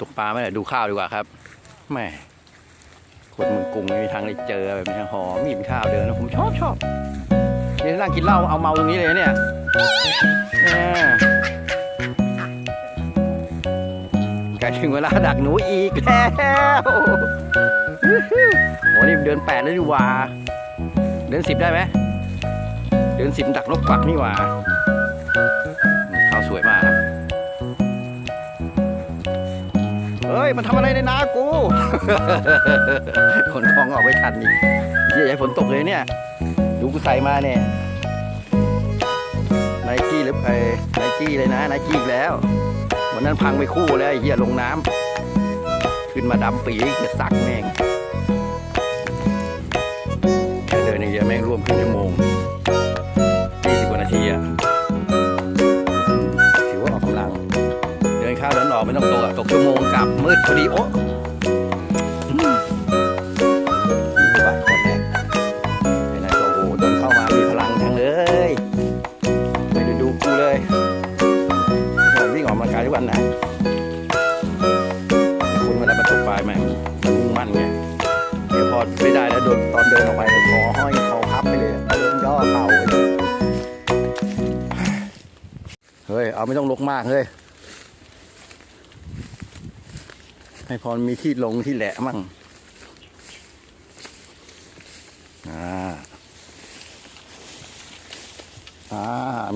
ตกปลาไหมล่ะดูข้าวดีกว่าครับแม่คนเมืองกรุงไม่มีทางได้เจอแบบนี้หอมมีบข้าวเดินนะผมชอบชอบนี่นั่งกินเหล้าเอาเมาตรงนี้เลยเนี่ยแหม่ใกล้ถึงเวลาดักหนูอีกแล้วโอ้นี่เดินแปดแล้วดีกว่า เดินสิบได้ไหมเดินสิบดักนกกวักนี่หว่าข้าวสวยมาก ฮ้ยมันทำอะไรในนากู คนคลองออกไม่ทันอีกเยี่ยให้ฝนตกเลยเนี่ย ดูกูใส่มาเนี่ยไนกี้หรือไอ้ไนกี้เลยนะไนกี้อีกแล้ววันนั้นพังไปคู่แล้วไอ้เหี้ยลงน้ำขึ้นมาดำปีกจะสักแม่งแค่เดินอย่างเดียวแม่งร่วมครึ่งชั่วโมง ไม่ต้องตกอะตกชั่วโมงกลับมืดพอดีโอ้อืมนี่บ่ายคนแรกไอ้นายก็โอ้โหเดินเข้ามามีพลังจังเลยไม่ได้ดูกูเลยวิ่งออกกำลังกายทุกวันนะแต่คุณเวลามาตกปลายแม่งมันมุ่งมั่นไงเดี๋ยวพอไม่ได้แล้วโดนตอนเดินออกไปคอห้อยเข่าพับไปเลยเดินย่อเข่าไปเลยเฮ้ยเอาไม่ต้องลกมากเฮ้ย ให้พรมีที่ลงที่แหละมั่งอ่าอ่า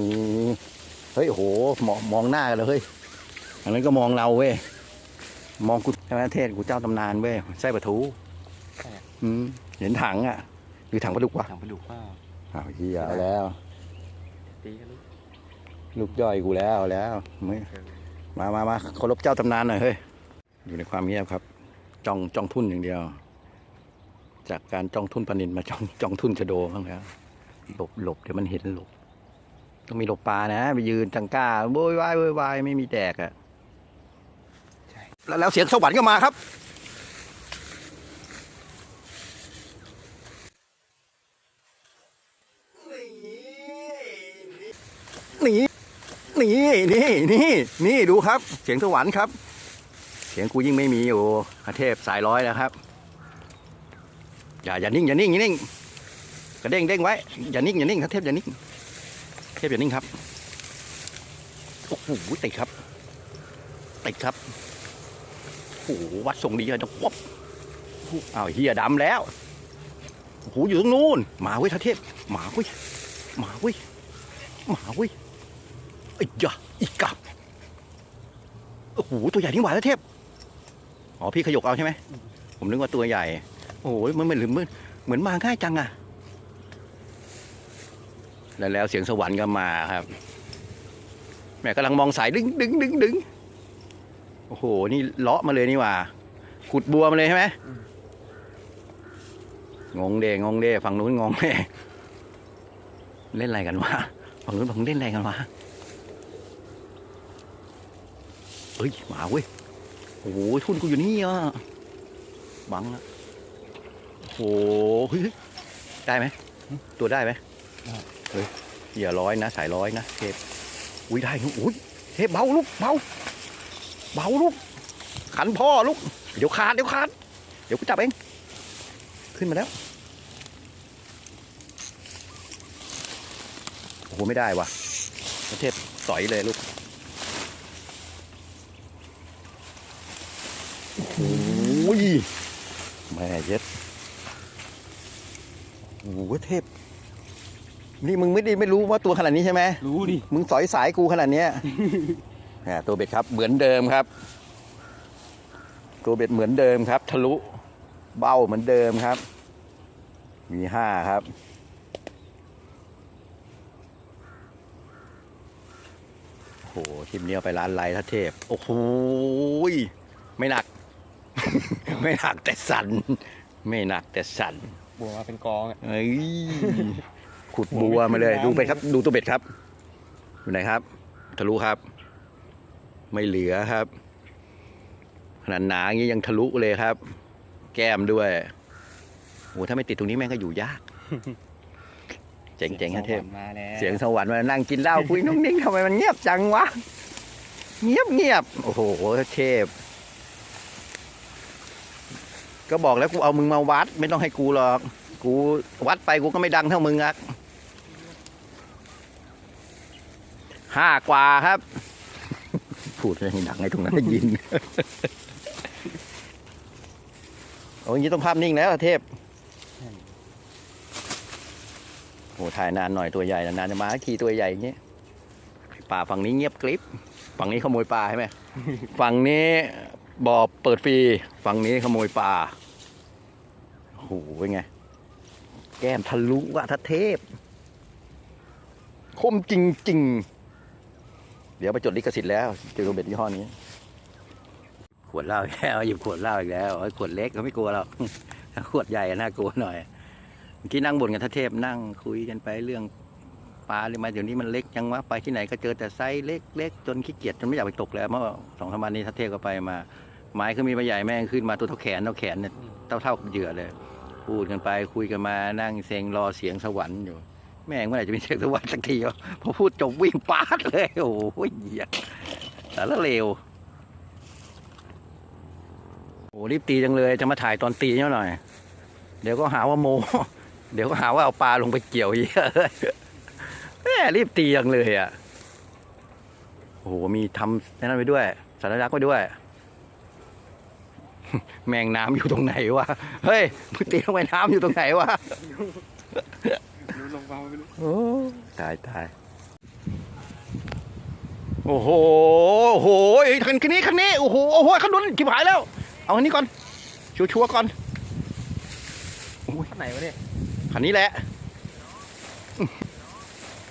มีเฮ้ยโอ้โหมองมองหน้ากันเลยเฮ้ยอันนั้นก็มองเราเว้ยมองกูใช่ไหมเทศกูเจ้าตำนานเว้ยไส้ปลาทูใช่อะอืมเห็นถังอะหรือถังปลาดุกวะถามไปดูว่าอ้าวเฮียเอาแล้วตีกันลูกลูกย่อยกูแล้วเอาแล้วไม่มามามาเคารพเจ้าตำนานหน่อยเฮ้ย อยู่ในความเงียบครับ จ้องจ้องทุ่นอย่างเดียว จากการจ้องทุ่นปนินมาจ้องจ้องทุ่นชะโดบ้างแล้วหลบหลบเดี๋ยวมันเห็นหลบ ต้องมีหลบปลานะ ไปยืนจังก้าโวยวายโวยวายไม่มีแดกอะใช่แล้วแล้วเสียงสวรรค์ก็มาครับนี่นี่นี่นี่นี่ดูครับ เสียงสวรรค์ครับ สียงกูยิ่งไม่มีอยู่อาเทพสายร้อยนะครับ อย่าอย่านิ่งอย่านิ่งอย่านิ่งกระเด้งเด้งไว้อย่านิ่งอย่านิ่งครับเทพอย่านิ่งเทพอย่านิ่งครับโอ้โหติดครับติดครับโอ้โหวัดส่งดีเลยจะควบอ้าวเฮียดำแล้วโอ้โหอยู่ตรงนู้นหมาเว้ยท่าเทพหมาเว้ยหมาเว้ยหมาเว้ยไอ้ยะอีกกับโอ้โหตัวใหญ่นี่หว่าแล้วเทพ อ๋อพี่ขยกเอาใช่ไหมผมนึกว่าตัวใหญ่ โอ้โหมันเหมือนเหมือนเหมือนมาง่ายจังอะแล้วแล้วเสียงสวรรค์ก็มาครับ แม่กำลังมองสายดึงดึงดึงดึงโอ้โห นี่เลาะมาเลยนี่ว่า ขุดบัวมาเลยใช่ไหมงงเดงงเดฝั่งนู้นงงเดเล่นอะไรกันวะฝั่งนู้นฝั่งเล่นอะไรกันวะเฮ้ยหมาเว้ย อ้โหทุนกูอยู่นี่อะบังละโอ้โหเฮ้ยได้ไหมตัวได้ไหมเฮ้ยอย่าร้อยนะ สายร้อยนะเทปอุ้ยได้นุอุ้ยเทปเบาลูกเบาเบาลูกขันพ่อลูกเดี๋ยวขาดเดี๋ยวขาดเดี๋ยวกูจับเอง ขึ้นมาแล้วโอ้โหไม่ได้ว่ะเทปสอยเลยลูก โอ้ ยแม่เย็ดโอ้โหเทพ นี่มึงไม่ได้ไม่รู้ว่าตัวขนาดนี้ใช่ไหมรู้ดิ มึงสอยสายกูขนาดเนี้ยแหมตัวเบ็ดครับ เหมือนเดิมครับ ตัวเบ็ดเหมือนเดิมครับ ทะลุเบ้าเหมือนเดิมครับ มีห้าครับโอ้โหทีมนี้เอาไปร้านไรทัเทพ โอ้โหยไม่หนัก ไม่หนักแต่สัน ไม่หนักแต่สันบัวมาเป็นกองอะเอ้ยขุดบัวมาเลยดูไปครับ ดูตัวเบ็ดครับอยู่ไหนครับ ทะลุครับ ไม่เหลือครับขนาดหนาอย่างนี้ยังทะลุเลยครับ แก้มด้วยโอ้ถ้าไม่ติดตรงนี้แม่งก็อยู่ยาก เจ๋งๆฮะเทพ มาแล้วเสียงสวรรค์มานั่งกินเหล้าคุยนุ่งนิ่งทำไมมันเงียบจังวะ เงียบเงียบโอ้โห เทพ ก็บอกแล้วกูเอามึงมาวัด ไม่ต้องให้กูหรอก กูวัดไปกูก็ไม่ดังเท่ามึงอะห้ากว่าครับ พูดให้ดังให้ตรงนั้นได้ยิน โอ้ยนี้ต้องภาพนิ่งแล้วเทพโอ้ถ่ายนานหน่อยตัวใหญ่นานจะมาทีตัวใหญ่อย่างเงี้ยป่าฝั่งนี้เงียบกริบฝั่งนี้ขโมยปลาใช่ไหมฝั่งนี้ บ่อเปิดฟรีฝั่งนี้ขโมยปลาโอ้โหเป็นไง แก้มทะลุว่ะทัเทพ คมจริง ๆ เดี๋ยวไปจดลิขสิทธิ์แล้วเจอโรเบ็ดยี่ห้อนี้ ขวดเหล้าอีกแล้วหยิบขวดเหล้าอีกแล้วไอ้ขวดเล็กเขาไม่กลัวหรอกขวดใหญ่น่ากลัวหน่อยเมื่อกี้นั่งบ่นกันทัเทพนั่งคุยกันไปเรื่องปลาเลยมาเดี๋ยวนี้มันเล็กจังวะไปที่ไหนก็เจอแต่ไซส์เล็กๆจนขี้เกียจจนไม่อยากไปตกแล้วเมื่อสองสามวันนี้ทัเทพก็ไปมา ไม้ก็มีใบใหญ่แม่งขึ้นมาตัวเท่าแขนเท่าแขนเนี่ยเท่าเท่ากับเหยื่อเลย พูดกันไปคุยกันมานั่งเซ็งรอเสียงสวรรค์อยู่ แม่งเมื่อไหร่จะมีเสียงสวรรค์สักทีวะพอพูดจบวิ่งปาดเลย โอ้โหเหี้ยสารเลวโอ้รีบตีจังเลยจะมาถ่ายตอนตีเนาะหน่อย เดี๋ยวก็หาว่าโม เดี๋ยวก็หาว่าเอาปลาลงไปเกี่ยวเยอะแม่รีบตีจังเลยอะโอ้โหมีทำนั่นไปด้วยสารลักษณ์ไปด้วย แมงน้ำอยู่ตรงไหนวะ เฮ้ยมึงตีลงไปน้ำอยู่ตรงไหนวะรู้ลงมาไม่รู้โอ้ตายตายโอ้โห โอ้โหคันคันนี้คันนี้ โอ้โห โอ้โหคันนู้นจิบหายแล้ว เอาคันนี้ก่อน ชัวร์ๆก่อนข้างไหนวะเนี่ย คันนี้แหละอื้อ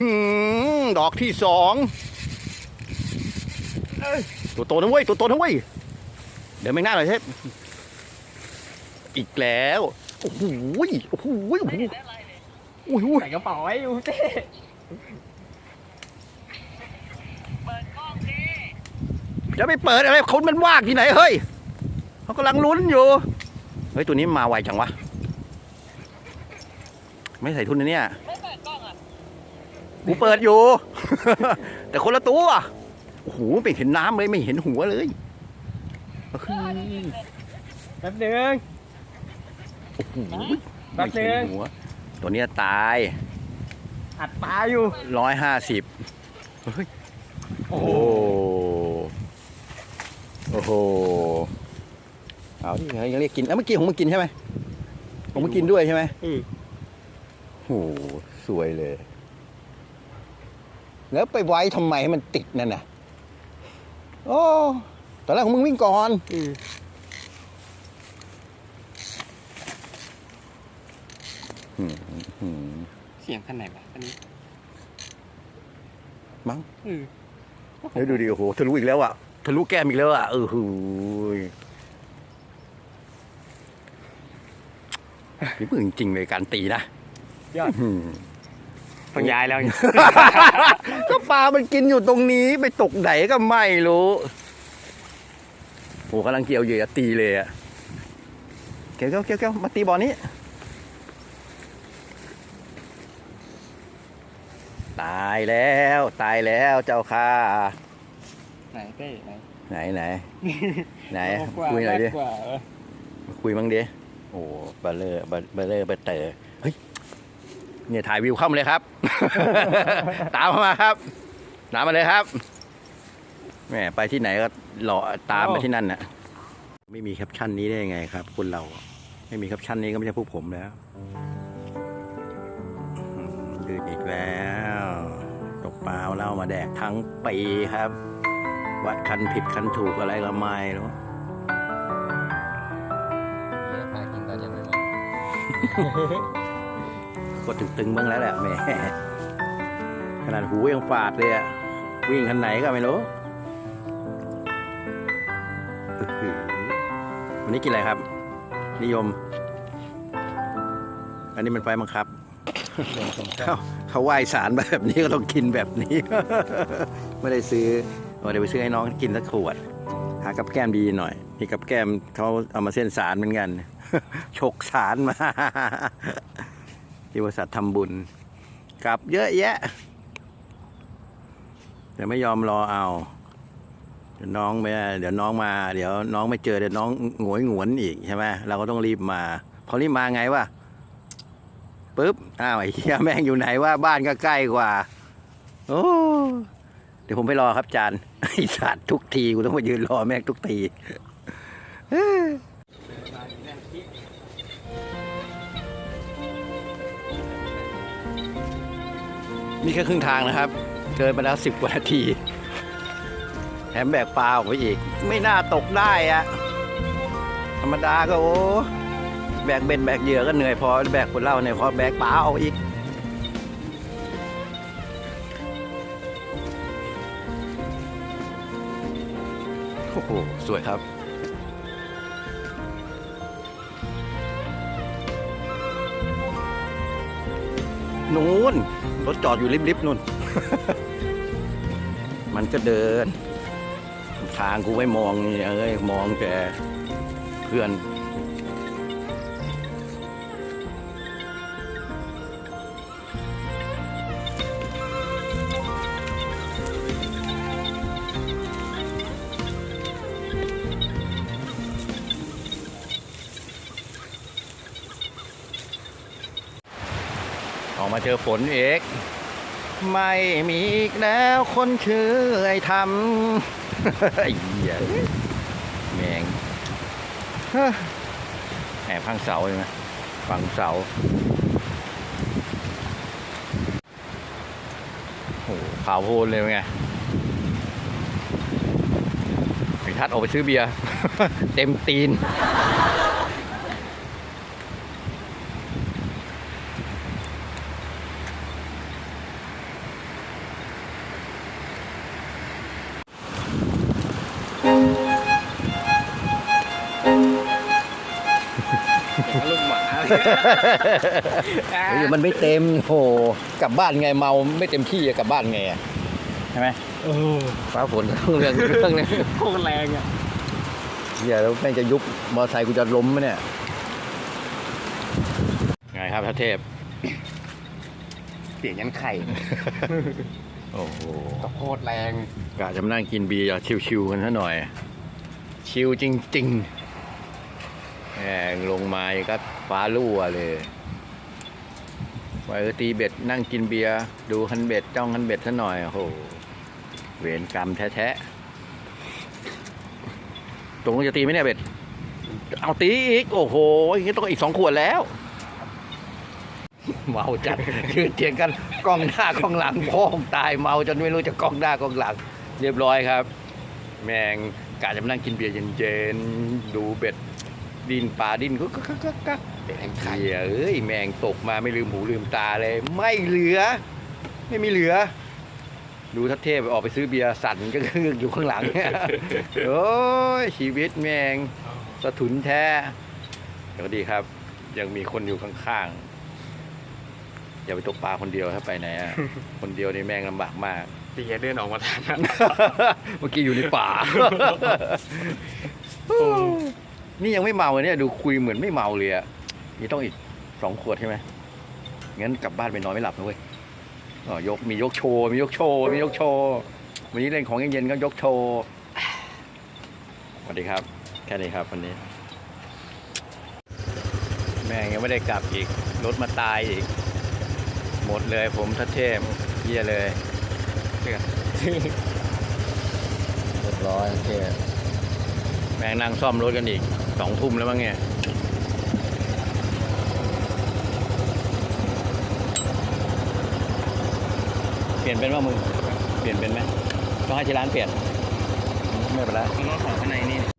หือดอกที่สองเอ้ยตัวโตนะเว้ย ตัวโตนะเว้ยเดี๋ยวแมงหน้าหน่อยเทปอีกแล้วโอ้โหโอ้โหโอ้โหโอ้โหใส่กระเป๋าไว้อยู่เต้จะไปเปิดอะไรคนมันว่างที่ไหนเฮ้ยเขากำลังลุ้นอยู่เฮ้ยตัวนี้มาไวจังวะไม่ใส่ทุนนะเนี่ยไม่เปิดกล้องอะกูเปิดอยู่ แต่คนละตัวโอ้โหไม่เห็นน้ำเลยไม่เห็นหัวเลยโอ้โห แป๊บนึงแป๊ไม่บนึเห็นงหัวตัวเนี้ยตายอัดปลาอยู่ ร้อยห้าสิบโอ้โอ้โห โอ้โห เอาดิเฮ้ยยังเรียกกินแล้วเมื่อกี้ของมึงกินใช่ไหมของมึงกินด้วยใช่ไหมอืม โอ้โห สวยเลย แล้วไปไว้ทำไมให้มันติดนั่นน่ะ โอ้ ตอนแรกของมึงวิ่งก่อนอืมอืมอืมเสียงข้างไหนวะอันนี้มั้งอืมเฮ้ยดูดิโอ้โหทะลุอีกแล้วอะทะลุแก้มอีกแล้วอะเออหูยนี่มึงจริงเลยการตีนะยอดอืมต้องย้ายแล้วเนี่ยก็ปลามันกินอยู่ตรงนี้ไปตกไหนก็ไม่รู้ โอ้กำลังเกี่ยวเหยื่อตีเลยอะเกี่ยวเกี่ยวเกี่ยวเกี่ยวมาตีบอลนี้ ตายแล้วตายแล้วเจ้าค่ะ ไหนเต้ไหนไหนไหนไหนกว่าคุยหน่อยดิกว่าเออคุยบ้างดิโอ้เบลเลอร์เบลเบลเลอร์เบลเตอร์เฮ้ยเนี่ยถ่ายวิวเข้ามาเลยครับ ตามเข้ามาครับตามมาเลยครับ แหมไปที่ไหนก็หล่อตามไปที่นั่นน่ะ ไม่มีแคปชั่นนี้ได้ยังไงครับ คนเรา ไม่มีแคปชั่นนี้ก็ไม่ใช่พวกผมแล้วอืมดืดอีกแล้ว ตกปลาเอาเหล่ามาแดกทั้งปีครับ วัดคันผิดคันถูกอะไรก็ไม่รู้พากินตอนยังไม่หมดกดตึงๆบ้างแล้วแหละแหม่ขนาดหูยังฝาดเลยอะวิ่งคันไหนก็ไม่รู้อื้อหือ วันนี้กินอะไรครับ นิยม อันนี้มันไฟบังคับเขาเขาไหว้สารแบบนี้ก็ต้องกินแบบนี้ ไม่ได้ซื้อเอาเดี๋ยวไปซื้อให้น้องกินสักขวด หากับแก้มดีหน่อยนี่กับแก้มเขาเอามาเส้นสารเหมือนกันฉกสารมาที่บริษัททำบุญกลับเยอะแยะ แต่ไม่ยอมรอเอา เดี๋ยวน้องไม่เดี๋ยวน้องมา เดี๋ยวน้องไม่เจอเดี๋ยวน้องหงวยหงวนอีกใช่ไหมเราก็ต้องรีบมาพอรีบมาไงวะปุ๊บอ้าวไอ้เหี้ยแม่งอยู่ไหนว่าบ้านก็ใกล้กว่า โอ้เดี๋ยวผมไปรอครับจานไอ้สัตว์ทุกทีกูต้องมายืนรอแม่งทุกทีนี่แค่ครึ่งทางนะครับเดินมาแล้วสิบกว่านาที ถมแบกปลาออกไปอีก ไม่น่าตกได้อะธรรมดาก็โอ้แบกเบ็ดแบกเหยื่อก็เหนื่อยพอแบกคนเล่าเนี่ยพอแบกปลาเอาอีกโอ้โหสวยครับนู้นรถจอดอยู่ริบๆนู่น มันก็เดิน ทางกูไม่มองเอ้ยมองแต่เพื่อน ออกมาเจอฝนเอกไม่มีอีกแล้วคนชื่อไอทำ ไอ้เหี้ยแมงเฮ้อแอบพังเสาเลยไหมฟังเสาโอ้โหขาวโพลนเลยเป็นไงไอ้ทัดออกไปซื้อเบียร์ เต็มตีน เฮ้ยมันไม่เต็มโหกลับบ้านไงเมาไม่เต็มที่อะกลับบ้านไงอะใช่ไหมเออฟ้าฝนก็เรื่องเรื่องนึงโคตรแรงอะเฮียแล้วแม่งจะยุบมอเตอร์ไซค์กูจะล้มไหมเนี่ยไงครับพระเทพเสียงยันไข่โอ้โหก็โคตรแรงกะจะมานั่งกินเบียร์ชิวๆกันซะหน่อย ชิวจริงๆแหง ลงมาก็ฟ้ารั่วเลยไปเออตีเบ็ดนั่งกินเบียร์ดูคันเบ็ดจ้องคันเบ็ดซะหน่อยโอ้โหเวรกรรมแท้ๆตรงจะตีไหมเนี่ยเบ็ด เอาตีอีก โอ้โหอย่างนี้ต้องอีกสองขวดแล้วเมาจัดยืนเถียงกันกล้องหน้ากล้องหลังพ้องตายเมาจนไม่รู้จะกล้องหน้ากล้องหลัง เรียบร้อยครับ แมงกะจะมานั่งกินเบียร์เย็นๆดูเบ็ด ดินปลาดินก็ก็ก็ก็ก็เสียงไข่ไข่เอ้ยแมงตกมาไม่ลืมหูลืมตาเลย ไม่เหลือ ไม่มีเหลือ ดูทัศเทพออกไปซื้อเบียร์สั่นก็คืออยู่ข้างหลังโอ้ยชีวิตแมงสะทุนแท้เดี๋ยวดีครับ ยังมีคนอยู่ข้างๆอย่าไปตกปลาคนเดียวถ้าไปไหนอะคนเดียวนี่แมงลำบากมากตีเดินออกมาทางนั้นเมื่อกี้อยู่ในป่า นี่ยังไม่เมาเลยเนี่ยดูคุยเหมือนไม่เมาเลยอะนี่ต้องอีกสองขวดใช่ไหมงั้นกลับบ้านไปนอนไม่หลับนะเว้ยอ๋อยกมียกโชว์มียกโชว์มียกโชว์วันนี้เล่นของเย็นๆก็ยกโชว์สวัสดีครับ แค่นี้ครับวันนี้ แม่งยังไม่ได้กลับอีกรถมาตายอีก หมดเลยผมทัดเทพเยี่ยเลยเรียบร้อยโอเคแม่งนั่งซ่อมรถกันอีก สองทุ่มแล้วมั้งเนี่ยเปลี่ยนเป็นว่ามึง เปลี่ยนเป็นไหมต้องให้ที่ร้านเปลี่ยนไม่เป็นไร มันก็ของข้างในนี่